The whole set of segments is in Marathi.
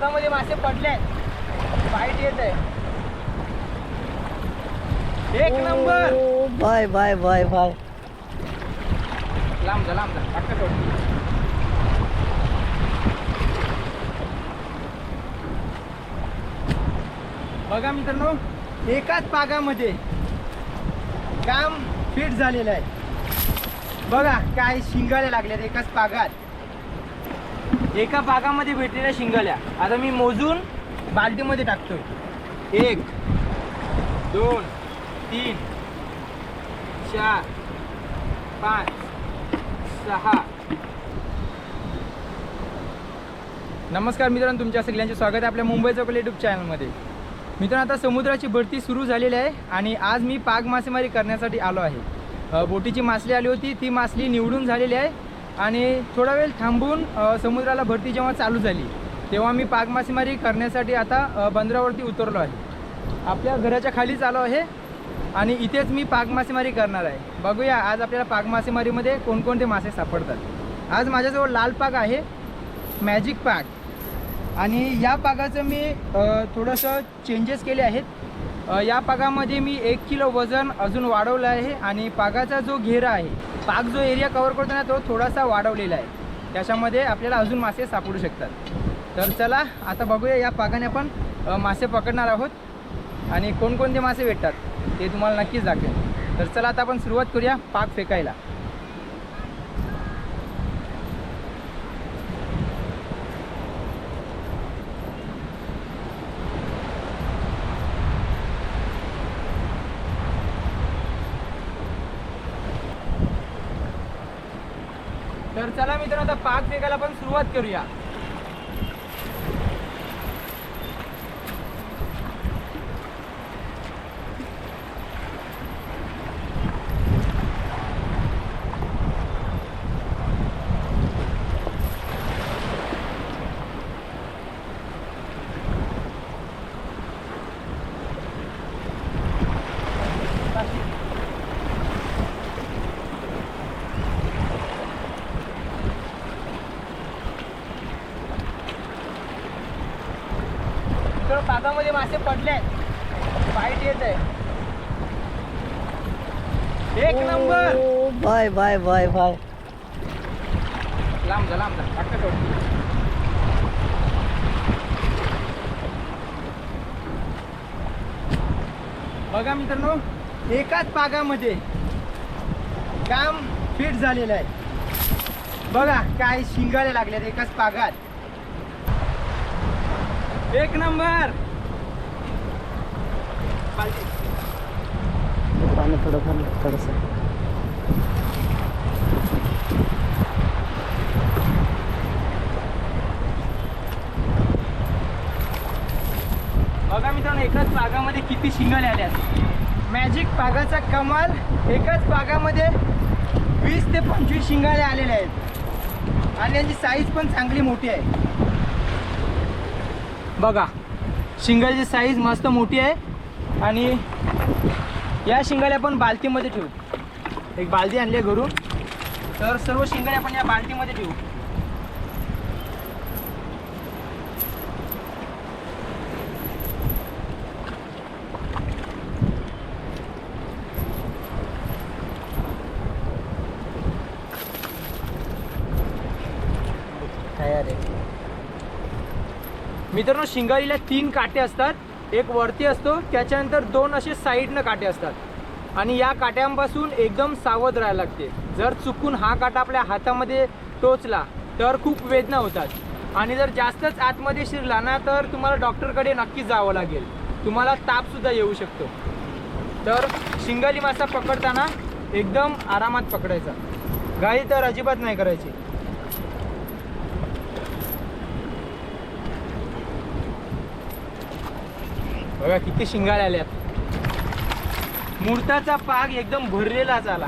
पागामध्ये मासे पडले वाईट येत आहे. एक number. Bye bye bye bye. लांब जा लांब जा. पटकन. बघा मित्रांनो एकाच पागामध्ये काम फिट झालेलं आहे. बघा काय शिंगाल्या लागल्यात एकाच पागात एका बागामध्ये भेटलेल्या शिंगाल्या. आता मी मोजून बाल्टीमध्ये टाकतोय. एक दोन तीन चार पाच सहा. नमस्कार मित्रांनो तुमच्या सगळ्यांचे स्वागत आहे आपल्या मुंबई चौकल यूट्यूब चॅनलमध्ये मित्रांनो आता समुद्राची भरती सुरू झालेली आहे आणि आज मी पाग मासेमारी करण्यासाठी आलो आहे. बोटीची मासली आली होती ती मासली निवडून झालेली आहे. आणि थोडा वेळ थांबून समुद्राला भरती जेव्हा चालू झाली तेव्हा मी पाग मासेमारी करण्यासाठी आता बंदरावरती उतरलो आहे. आपल्या घराच्या खालीच आलो आहे आणि इथेच मी पाग मासेमारी करणार आहे. बघूया आज आपल्याला पाग मासेमारीमध्ये कोणकोणते मासे सापडतात. आज माझ्याजवळ लाल पाग आहे मॅजिक पाग आणि या पागाचं मी थोडंसं चेंजेस केले आहेत. या पागामध्ये मी एक किलो वजन अजून वाढवलं आहे आणि पागाचा जो घेरा आहे पाक जो एरिया कवर करतो ना तो थोडासा वाढवलेला आहे. त्याच्यामध्ये आपल्याला अजून मासे सापडू शकतात. तर चला आता बघूया या पाकाने आपण मासे पकडणार आहोत. आणि कोणकोणते मासे भेटतात ते तुम्हाला नक्कीच दाखवेल तर चला आता आपण सुरुवात करूया पाक फेकायला. तर चला मित्रांनो आता पाग फेकायला पण सुरुवात करूया. पागामध्ये मासे पडले. वाईट येत आहे. एक number. Bye bye bye bye. लांब जा लांब जा. सोड. बघा मित्रांनो एकाच पागामध्ये काम फिट झालेलं आहे. बघा काय शिंगाले लागल्यात एकाच पागात. एक नंबर. पाणी थोडं थोडंसं. बघा मित्रांनो एकाच बागामध्ये किती शिंगाले आल्यात मॅजिक बागाचा कमाल एकाच बागामध्ये वीस ते पंचवीस शिंगाले आलेले आहेत. आणि यांची साईज पण चांगली मोठी आहे. बघा शिंगाची साईज मस्त मोठी आहे. आणि या शिंगाल्या आपण बाल्टीमध्ये ठेवू. एक बालदी आणली आहे घरून. तर सर्व शिंगाले आपण या बाल्टीमध्ये ठेवू. मित्रांनो शिंगारीला तीन काटे असतात. एक वरती असतो त्याच्यानंतर दोन असे साईडनं काटे असतात. आणि या काट्यांपासून एकदम सावध राहायला लागते. जर चुकून हा काटा आपल्या हातामध्ये टोचला तर खूप वेदना होतात. आणि जर जास्तच आतमध्ये शिरला ना तर तुम्हाला डॉक्टरकडे नक्कीच जावं लागेल. तुम्हाला तापसुद्धा येऊ शकतो. तर शिंगाली मासा पकडताना एकदम आरामात पकडायचा. गाई तर अजिबात नाही करायची. बघा किती शिंगाळ्या आल्यात. मुर्ताचा पाग एकदम भरलेलाच आला.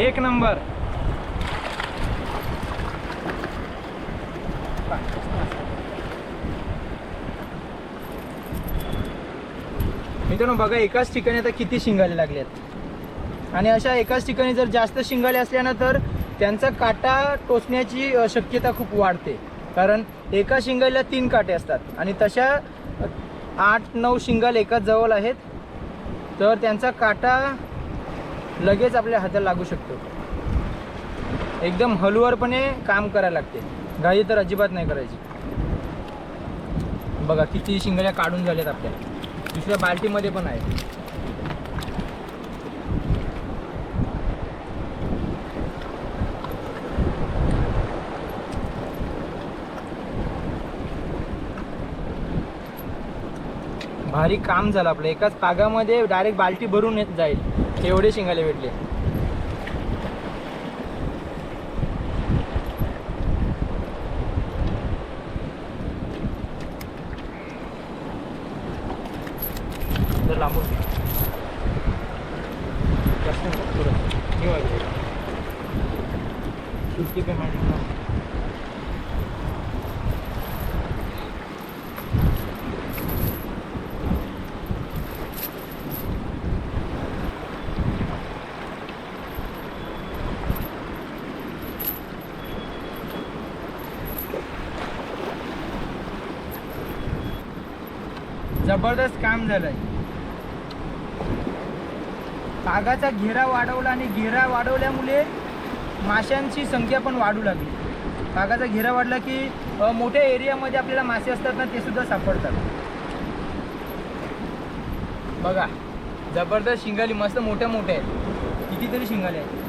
एक नंबर. मित्रांनो बघा एकाच ठिकाणी आता किती शिंगाले लागले आहेत आणि अशा एकाच ठिकाणी जर जास्त शिंगाले असल्यानं तर त्यांचा काटा टोचण्याची शक्यता खूप वाढते. कारण एका शिंगाला तीन काटे असतात. आणि तशा आठ नऊ शिंगाल एकाच जवळ आहेत. तर त्यांचा काटा लगेच आपल्या हाताला लागू शकतो. एकदम हलुवरपणे काम करायला लागते. घाई तर अजिबात नाही करायची. बघा किती शिंगड्या काढून झाल्यात आपल्या. दुसऱ्या बाल्टीमध्ये पण आहे भारी काम झालं आपलं. एकाच पागामध्ये डायरेक्ट बाल्टी भरून येत जाईल. एवढे शिंगाले भेटले. लांबून पेमेंट जबरदस्त काम झालंय. तागाचा घेरा वाढवला आणि घेरा वाढवल्यामुळे माशांची संख्या पण वाढू लागली. तागाचा घेरा वाढला की मोठ्या एरियामध्ये आपल्याला मासे असतात ना ते सुद्धा सापडतात. बघा जबरदस्त शिंगाली मस्त मोठ्या मोठ्या आहेत. कितीतरी शिंगाले आहेत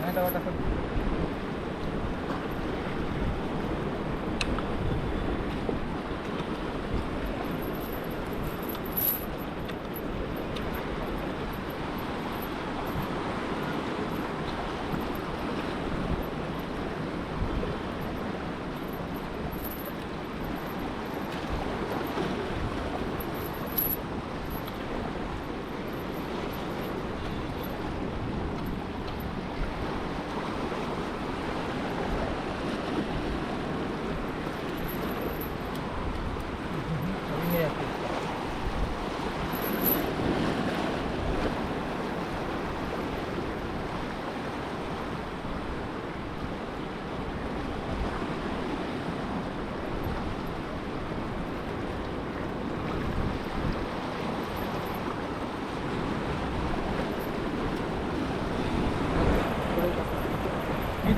नाही तर वाटत असेल. अभी नहीं आती.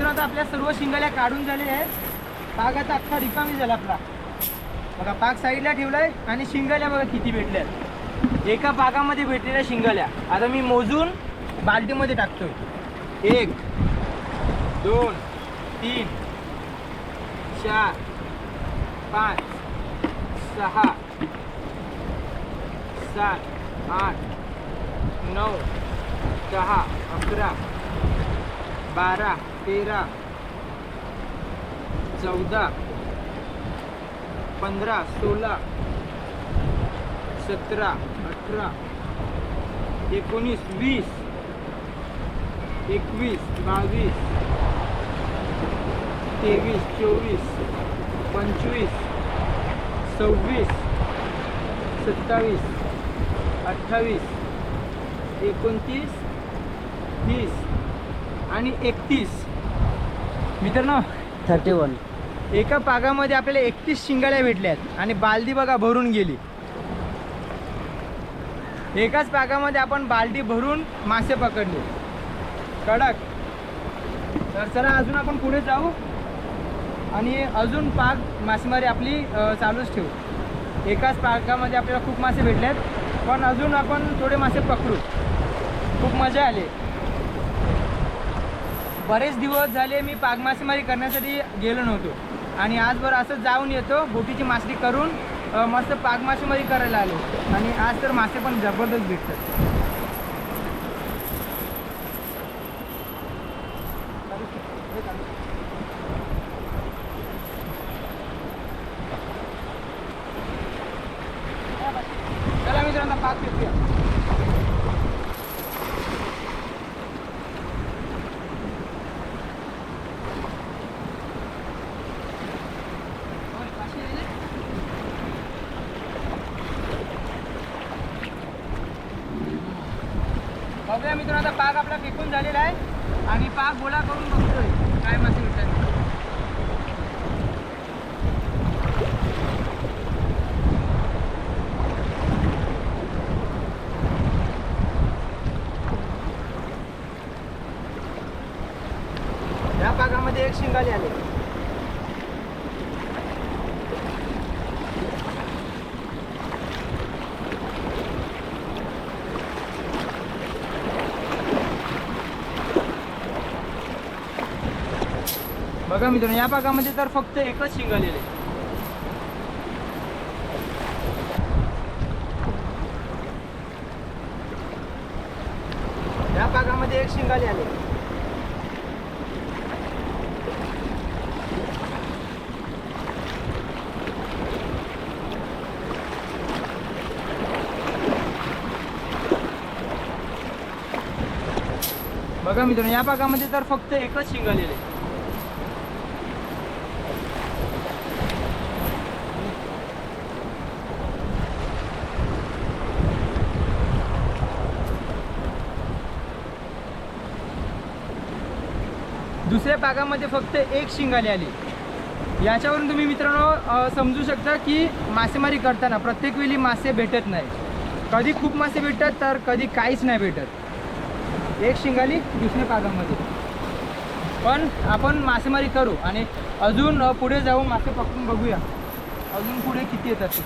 मित्र आता आपल्या सर्व शिंगाल्या काढून झालेल्या आहेत. पाग आता अख्खा रिकामी झाला आपला. बघा पाक साईडला ठेवलाय आणि शिंगाल्या बघा किती भेटल्यात. एका पाकामध्ये भेटलेल्या शिंगाल्या. आता मी मोजून बाल्टीमध्ये टाकतोय. एक दोन तीन चार पाच सहा सात आठ नऊ दहा अकरा बारा तेरा चौदा पंधरा सोळा सतरा अठरा एकोणीस वीस एकवीस बावीस तेवीस चोवीस पंचवीस सव्वीस सत्तावीस अठ्ठावीस एकोणतीस तीस आणि एकतीस. मित्रांनो थर्टी वन एका पागामध्ये आपल्याला एकतीस शिंगाल्या भेटल्यात आणि बालदी बघा भरून गेली. एकाच पागामध्ये आपण बालदी भरून मासे पकडले. कडक. तर चला अजून आपण पुढे जाऊ आणि अजून पाग मासेमारी आपली चालूच ठेवू. एकाच पागामध्ये आपल्याला खूप मासे भेटल्यात पण अजून आपण थोडे मासे पकडू. खूप मजा आली. बरेच दिवस झाले मी पाग मासेमारी करण्यासाठी गेलो नव्हतो. आणि आजवर असं जाऊन येतो बोटीची मासली करून मस्त पाग मासेमारी करायला आलो. आणि आज तर मासे पण जबरदस्त भेटतात. चला मित्रांनो पाक फेकूया बघूया मित्रांनो आता पाक आपला फेकून झालेला आहे आणि पाक गोळा करून बघतोय. काय मासे भेटतात या पाकामध्ये एक शिंगाले आले बघा मित्रांनो या भागामध्ये तर फक्त एकच शिंग आलेले या भागामध्ये एक शिंगाले आले. बघा मित्रांनो या भागामध्ये तर फक्त एकच शिंग आलेले दुसऱ्या भागामध्ये फक्त एक शिंगाली आली. याच्यावरून तुम्ही मित्रांनो समजू शकता की मासेमारी करताना प्रत्येक वेळी मासे भेटत नाही कधी खूप मासे भेटतात तर कधी काहीच नाही भेटत. एक शिंगाली दुसऱ्या भागामध्ये. पण आपण मासेमारी करू आणि अजून पुढे जाऊन मासे पकडून बघूया. अजून पुढे किती येतात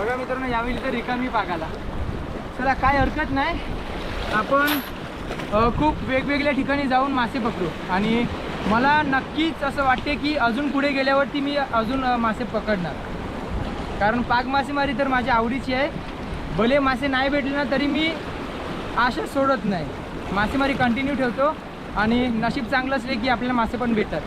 बघा मित्रांनो यावेळी तर रिकामी पागाला चला काय हरकत नाही. आपण खूप वेगवेगळ्या ठिकाणी जाऊन मासे पकडू. आणि मला नक्कीच असं वाटते की अजून पुढे गेल्यावरती मी अजून मासे पकडणार. कारण पाग मासेमारी तर माझ्या आवडीची आहे. भले मासे नाही भेटले ना तरी मी आशा सोडत नाही. मासेमारी कंटिन्यू ठेवतो. आणि नशीब चांगलं असले की आपल्याला मासे पण भेटतात.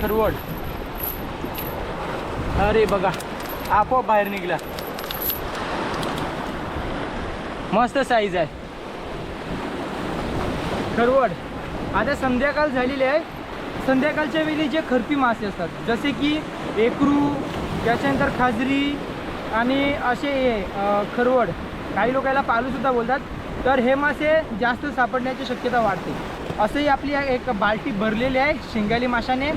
खरवड अरे बघा आपोआप बाहेर निघला. मस्त साईज आहे. खरवड आता संध्याकाळ झालेली आहे. संध्याकाळच्या वेळी जे खरपी मासे असतात जसे की एकरू त्याच्यानंतर खाजरी आणि असे खरवड काही लोकांना पालूसुद्धा बोलतात. तर हे मासे जास्त सापडण्याची शक्यता वाढते. असंही आपली एक बाल्टी भरलेली आहे शिंगाली माशाने.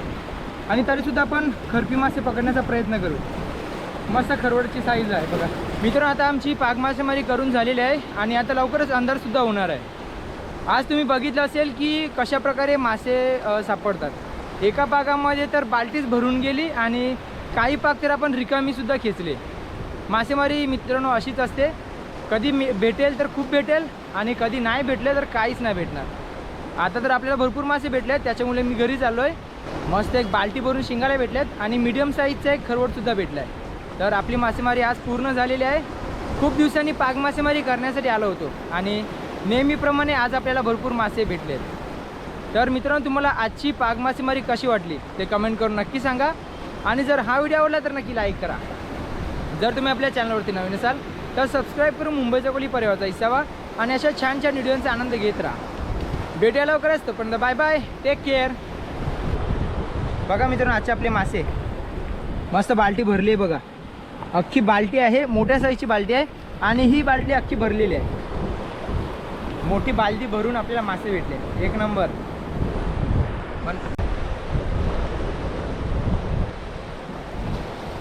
आणि तरीसुद्धा आपण खरपी मासे पकडण्याचा प्रयत्न करू. मस्त खरवडची साईज आहे बघा. मित्र आता आमची पाक मासेमारी करून झालेली आहे आणि आता लवकरच अंधारसुद्धा होणार आहे. आज तुम्ही बघितलं असेल की कशा प्रकारे मासे सापडतात. एका पाकामध्ये तर बाल्टीच भरून गेली आणि काही पाक तर आपण रिकामीसुद्धा खेचले. मासेमारी मित्रांनो अशीच असते. कधी मी भेटेल तर खूप भेटेल आणि कधी नाही भेटले तर काहीच नाही भेटणार. आता तर आपल्याला भरपूर मासे भेटले आहेत त्याच्यामुळे मी घरी चाललो आहे मस्त एक बाल्टी भरून शिंगाला भेटल्यात आणि मिडियम साईजचा एक खरवडसुद्धा भेटला आहे तर आपली मासेमारी आज पूर्ण झालेली आहे. खूप दिवसांनी पाग मासेमारी करण्यासाठी आलो होतो आणि नेहमीप्रमाणे आज आपल्याला भरपूर मासे भेटले तर मित्रांनो तुम्हाला आजची पाग मासेमारी कशी वाटली ते कमेंट करून नक्की सांगा. आणि जर हा व्हिडिओ आवडला तर नक्की लाईक करा. जर तुम्ही आपल्या चॅनलवरती नवीन असाल तर सबस्क्राईब करून मुंबईच्या कोली परिवारचा हिस्सा व्हा आणि अशा छान छान व्हिडिओचा आनंद घेत राहा. भेटूया लवकरच तोपर्यंत बाय बाय टेक केअर बघा मित्रांनो आजचे आपले मासे. मस्त बाल्टी भरली आहे बघा. अख्खी बाल्टी आहे मोठ्या साईजची बाल्टी आहे आणि ही बाल्टी अख्खी भरलेली आहे. मोठी बाल्टी भरून आपल्याला मासे भेटले. एक नंबर. पण